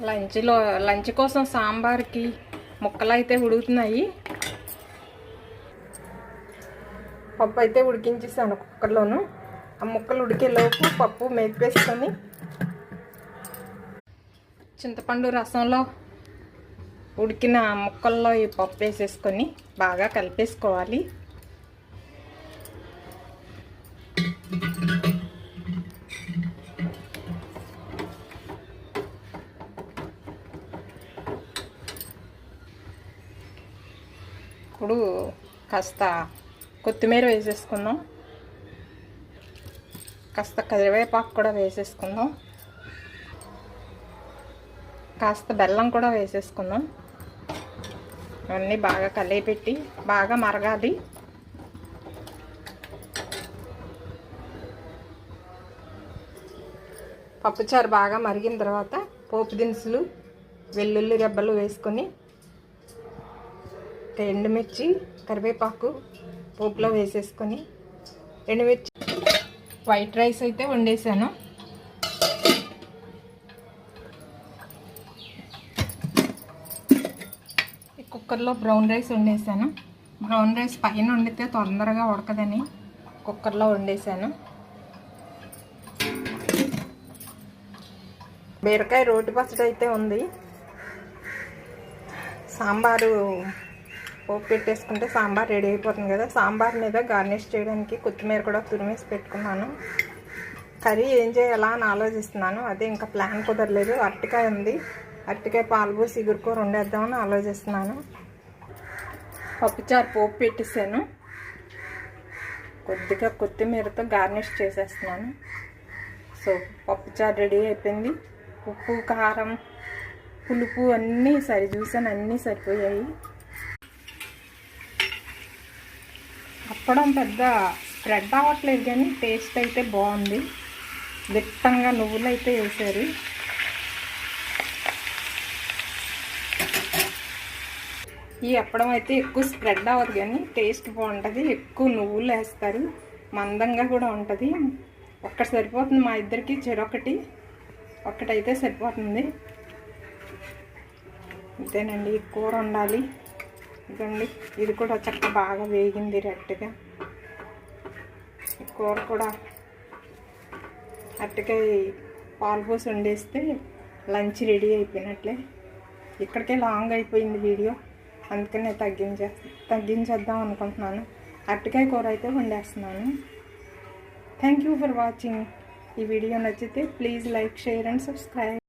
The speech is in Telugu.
లంచ్లో లంచ్ కోసం సాంబార్కి ముక్కలు అయితే ఉడుకుతున్నాయి. పప్పు అయితే ఉడికించేసాను కుక్కర్లోను. ఆ ముక్కలు ఉడికేలోపు పప్పు మేపేసుకొని చింతపండు రసంలో ఉడికిన ముక్కల్లో ఈ పప్పు వేసేసుకొని బాగా కలిపేసుకోవాలి. ఇప్పుడు కాస్త కొత్తిమీర వేసేసుకుందాం. కాస్త కరివేపాకు కూడా వేసేసుకుందాం. కాస్త బెల్లం కూడా వేసేసుకుందాం. ఇవన్నీ బాగా కలిపెట్టి బాగా మరగాలి. పప్పుచారు బాగా మరిగిన తర్వాత పోపు దినుసులు వెల్లుల్లి రెబ్బలు వేసుకొని ఎండుమిర్చి కరివేపాకు పోపులో వేసేసుకొని ఎండుమిర్చి వైట్ రైస్ అయితే వండేసాను. ఈ కుక్కర్లో బ్రౌన్ రైస్ వండేసాను. బ్రౌన్ రైస్ పైన వండితే తొందరగా ఉడకదని కుక్కర్లో వండేసాను. బీరకాయ రోటి పచ్చడి అయితే ఉంది. సాంబారు పోపు పెట్టేసుకుంటే సాంబార్ రెడీ అయిపోతుంది కదా. సాంబార్ మీద గార్నిష్ చేయడానికి కొత్తిమీర కూడా తురిమేసి పెట్టుకున్నాను. కర్రీ ఏం చేయాలా అని ఆలోచిస్తున్నాను. అదే ఇంకా ప్లాన్ కుదరలేదు. అరటికాయ ఉంది. అరటికాయ పాలుపోసి ఇగురుకూర వండేద్దామని ఆలోచిస్తున్నాను. పప్పుచారు పోపు పెట్టేసాను. కొద్దిగా కొత్తిమీరతో గార్నిష్ చేసేస్తున్నాను. సో పప్పుచారు రెడీ అయిపోయింది. ఉప్పు కారం పులుపు అన్నీ సరి చూసాను అన్నీ సరిపోయాయి. అప్పడం పెద్ద స్ప్రెడ్ అవ్వట్లేదు కానీ టేస్ట్ అయితే బాగుంది. దిట్టంగా నువ్వులు అయితే వేసారు. ఈ అప్పడం అయితే ఎక్కువ స్ప్రెడ్ అవ్వదు కానీ టేస్ట్ బాగుంటుంది. ఎక్కువ నువ్వులు వేస్తారు. మందంగా కూడా ఉంటుంది. ఒక్కటి సరిపోతుంది మా ఇద్దరికి చెరొకటి. ఒక్కటైతే సరిపోతుంది. అంతేనండి కూర ఉండాలి ఇదండి ఇది కూడా చక్క బాగా వేగింది రెడ్గా. కూర కూడా అట్టకాయ పాలు పోసి వండేస్తే లంచ్ రెడీ అయిపోయినట్లే. ఇక్కడికే లాంగ్ అయిపోయింది వీడియో. అందుకని నేను తగ్గించే తగ్గించేద్దాం అనుకుంటున్నాను. అరటికాయ కూర అయితే వండేస్తున్నాను. థ్యాంక్ యూ ఫర్ వాచింగ్ ఈ వీడియో నచ్చితే please like share and subscribe